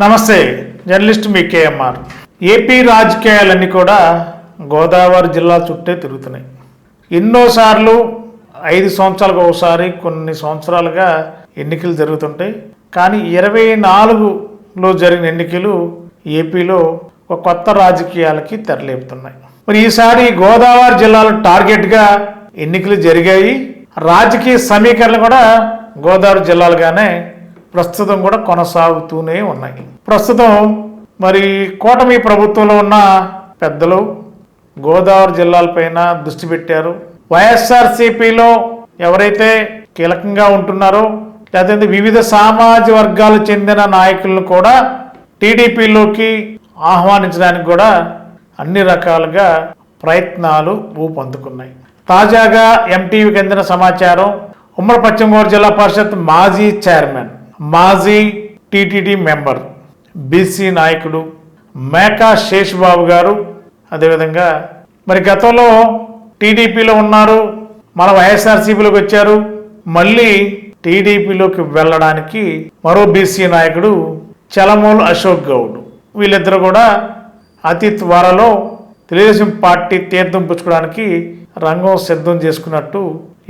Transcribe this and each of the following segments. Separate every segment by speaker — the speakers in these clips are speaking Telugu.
Speaker 1: నమస్తే జర్నలిస్ట్ మీ కేఎంఆర్. ఏపీ రాజకీయాలన్నీ కూడా గోదావరి జిల్లా చుట్టే తిరుగుతున్నాయి. ఎన్నోసార్లు ఐదు సంవత్సరాలకు ఒకసారి కొన్ని సంవత్సరాలుగా ఎన్నికలు జరుగుతుంటాయి. కానీ ఇరవై నాలుగులో జరిగిన ఎన్నికలు ఏపీలో ఒక కొత్త రాజకీయాలకి తెరలేపుతున్నాయి. మరి ఈసారి గోదావరి జిల్లాలో టార్గెట్గా ఎన్నికలు జరిగాయి. రాజకీయ సమీకరణలు కూడా గోదావరి జిల్లాలుగానే ప్రస్తుతం కూడా కొనసాగుతూనే ఉన్నాయి. ప్రస్తుతం మరి కూటమి ప్రభుత్వంలో ఉన్న పెద్దలు గోదావరి జిల్లాలపైన దృష్టి పెట్టారు. వైఎస్ఆర్సీపీలో ఎవరైతే కీలకంగా ఉంటున్నారో లేదంటే వివిధ సామాజ వర్గాలు చెందిన నాయకులను కూడా టీడీపీలోకి ఆహ్వానించడానికి కూడా అన్ని రకాలుగా ప్రయత్నాలు ఊపందుకున్నాయి. తాజాగా ఎంటీవీకి అందిన సమాచారం ఉమ్మడి పశ్చిమ గోదావరి జిల్లా పరిషత్ మాజీ చైర్మన్ మాజీ టీటీడీ మెంబర్ బీసీ నాయకుడు మేకా శేషబాబు గారు. అదేవిధంగా మరి గతంలో టీడీపీలో ఉన్నారు మన వైఎస్ఆర్సీపీలోకి వచ్చారు. మళ్ళీ టీడీపీలోకి వెళ్ళడానికి మరో బీసీ నాయకుడు చలమూలు అశోక్ గౌడ్. వీళ్ళిద్దరు కూడా అతి త్వరలో తెలుగుదేశం పార్టీ తీర్థం పుచ్చుకోవడానికి రంగం సిద్ధం చేసుకున్నట్టు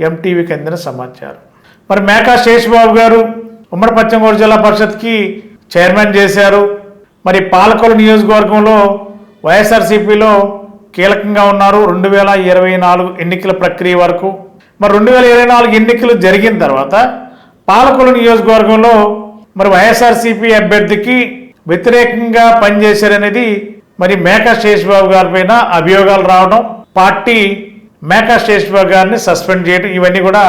Speaker 1: ఎంటీవీకి అందిన సమాచారం. మరి మేకా శేషబాబు గారు ఉమ్మడి పశ్చిమ గోదావరి జిల్లా పరిషత్కి చైర్మన్ చేశారు. మరి పాలకొల నియోజకవర్గంలో వైఎస్ఆర్సీపీలో కీలకంగా ఉన్నారు రెండు వేల ఇరవై నాలుగు ఎన్నికల ప్రక్రియ వరకు. మరి రెండు వేల ఇరవై నాలుగు ఎన్నికలు జరిగిన తర్వాత పాలకొల నియోజకవర్గంలో మరి వైఎస్ఆర్సీపీ అభ్యర్థికి వ్యతిరేకంగా పనిచేశారనేది మరి మేకా శేషబాబు గారి పైన అభియోగాలు రావడం పార్టీ మేకా శేషబాబు గారిని సస్పెండ్ చేయడం ఇవన్నీ కూడా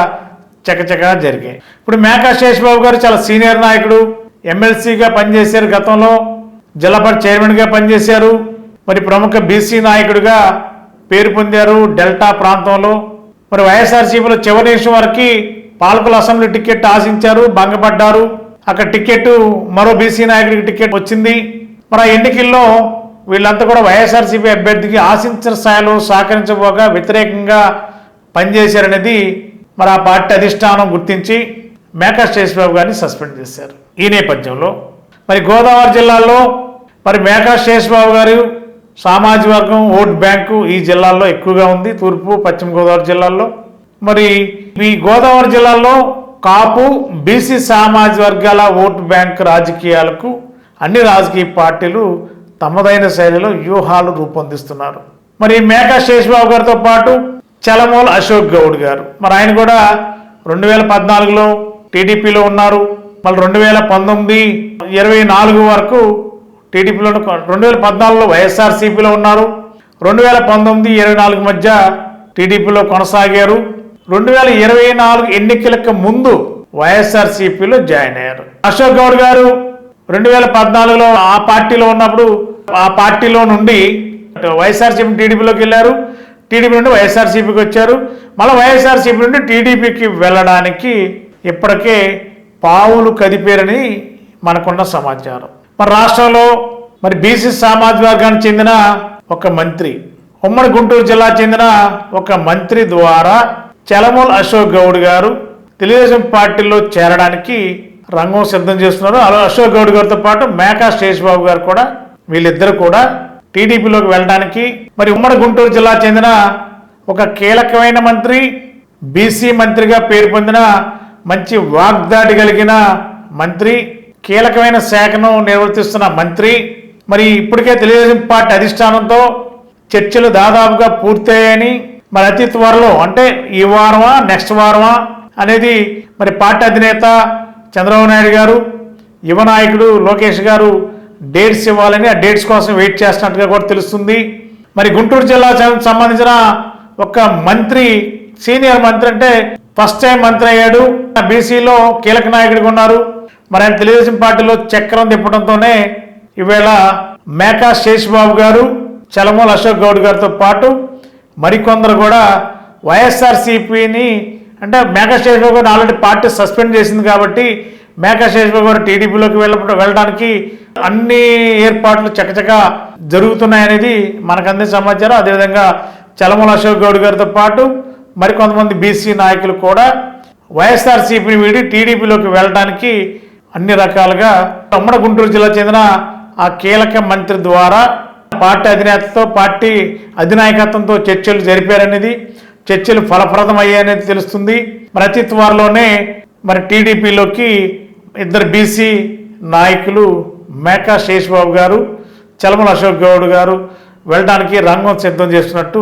Speaker 1: చకచకా జరిగాయి. ఇప్పుడు మేకా శేషబాబు గారు చాలా సీనియర్ నాయకుడు ఎమ్మెల్సీగా పనిచేశారు గతంలో జిల్లా చైర్మన్గా పనిచేశారు మరి ప్రముఖ బీసీ నాయకుడిగా పేరు పొందారు డెల్టా ప్రాంతంలో. మరి వైఎస్ఆర్సీపీలో చివరి నిమిషం వరకు పాలకుల అసెంబ్లీ టికెట్ ఆశించారు భంగపడ్డారు. అక్కడ టికెట్ మరో బీసీ నాయకుడికి టికెట్ వచ్చింది. మరి ఆ ఎన్నికల్లో వీళ్ళంతా కూడా వైఎస్ఆర్సీపీ అభ్యర్థికి ఆశించిన స్థాయిలో సహకరించబోగా వ్యతిరేకంగా పనిచేశారనేది మరి ఆ పార్టీ అధిష్టానం గుర్తించి మేకా శేషబాబు గారిని సస్పెండ్ చేశారు. ఈ నేపథ్యంలో మరి గోదావరి జిల్లాలో మరి మేకా శేషబాబు గారు సామాజిక వర్గం ఓట్ బ్యాంకు ఈ జిల్లాల్లో ఎక్కువగా ఉంది. తూర్పు పశ్చిమ గోదావరి జిల్లాల్లో. మరి ఈ గోదావరి జిల్లాలో కాపు బీసీ సామాజిక వర్గాల ఓటు బ్యాంక్ రాజకీయాలకు అన్ని రాజకీయ పార్టీలు తమదైన శైలిలో వ్యూహాలు రూపొందిస్తున్నారు. మరి మేకా శేషబాబు గారితో పాటు చలమూల అశోక్ గౌడ్ గారు. మరి ఆయన కూడా రెండు వేల పద్నాలుగులో టీడీపీలో ఉన్నారు. మళ్ళీ రెండు వేల పంతొమ్మిది ఇరవై నాలుగు వరకు టీడీపీలో రెండు వేల పద్నాలుగులో వైఎస్ఆర్సీపీలో ఉన్నారు. రెండు వేల పంతొమ్మిది ఇరవై నాలుగు మధ్య టీడీపీలో కొనసాగారు. రెండు వేల ఇరవై నాలుగు ఎన్నికలకు ముందు వైఎస్ఆర్సీపీలో జాయిన్ అయ్యారు. అశోక్ గౌడ్ గారు రెండు వేల పద్నాలుగులో ఆ పార్టీలో ఉన్నప్పుడు ఆ పార్టీలో నుండి వైఎస్ఆర్సీపీ టీడీపీలోకి వెళ్ళారు. టీడీపీ నుండి వైఎస్ఆర్సీపీకి వచ్చారు. మళ్ళీ వైఎస్ఆర్సీపీ నుండి టీడీపీకి వెళ్ళడానికి ఇప్పటికే పావులు కదిపేరని మనకున్న సమాచారం. మరి రాష్ట్రంలో మరి బీసీ సామాజిక వర్గానికి చెందిన ఒక మంత్రి ఉమ్మడి గుంటూరు జిల్లా చెందిన ఒక మంత్రి ద్వారా చలమూల్ అశోక్ గౌడ్ గారు తెలుగుదేశం పార్టీలో చేరడానికి రంగం సిద్ధం చేస్తున్నారు. అలా అశోక్ గౌడ్ గారితో పాటు మేకా శేషబాబు గారు కూడా వీళ్ళిద్దరు కూడా టీడీపీలోకి వెళ్ళడానికి మరి ఉమ్మడి గుంటూరు జిల్లా చెందిన ఒక కీలకమైన మంత్రి బీసీ మంత్రిగా పేరు పొందిన మంచి వాగ్దాటి కలిగిన మంత్రి కీలకమైన శాఖను నిర్వర్తిస్తున్న మంత్రి. మరి ఇప్పటికే తెలుగుదేశం పార్టీ అధిష్టానంతో చర్చలు దాదాపుగా పూర్తయ్యాయని మరి అతి త్వరలో అంటే ఈ వారమా నెక్స్ట్ వారమా అనేది మరి పార్టీ అధినేత చంద్రబాబు నాయుడు గారు యువ నాయకుడు లోకేష్ గారు డేట్స్ ఇవ్వాలని ఆ డేట్స్ కోసం వెయిట్ చేస్తున్నట్టుగా కూడా తెలుస్తుంది. మరి గుంటూరు జిల్లా సంబంధించిన ఒక మంత్రి సీనియర్ మంత్రి అంటే ఫస్ట్ టైం మంత్రి అయ్యాడు. బీసీలో కీలక నాయకుడిగా ఉన్నారు. మరి ఆయన తెలుగుదేశం పార్టీలో చక్రం తిప్పడంతోనే ఈవేళ మేకా శేషబాబు గారు చలమూల అశోక్ గౌడ్ గారితో పాటు మరికొందరు కూడా వైఎస్ఆర్సీపీని అంటే మేకా శేషబాబు గారిని ఆల్రెడీ పార్టీ సస్పెండ్ చేసింది కాబట్టి మేకా శేషబాబు గారు టీడీపీలోకి వెళ్ళ వెళ్ళడానికి అన్ని ఏర్పాట్లు చకచక జరుగుతున్నాయనేది మనకు అందే సమాచారం. అదేవిధంగా చలమల అశోక్ గౌడ్ గారితో పాటు మరికొంతమంది బీసీ నాయకులు కూడా వైఎస్ఆర్సీపీని వీడి టీడీపీలోకి వెళ్ళడానికి అన్ని రకాలుగా ఉమ్మడి గుంటూరు జిల్లా చెందిన ఆ కీలక మంత్రి ద్వారా పార్టీ అధినేతతో పార్టీ అధినాయకత్వంతో చర్చలు జరిపారనేది చర్చలు ఫలప్రదమయ్యాయనేది తెలుస్తుంది. మరి అతి త్వరలోనే మరి టీడీపీలోకి ఇద్దరు బీసీ నాయకులు మేకా శేషబాబు గారు చలమల అశోక్ గౌడ్ గారు వెళ్ళడానికి రంగం సిద్ధం చేస్తున్నట్టు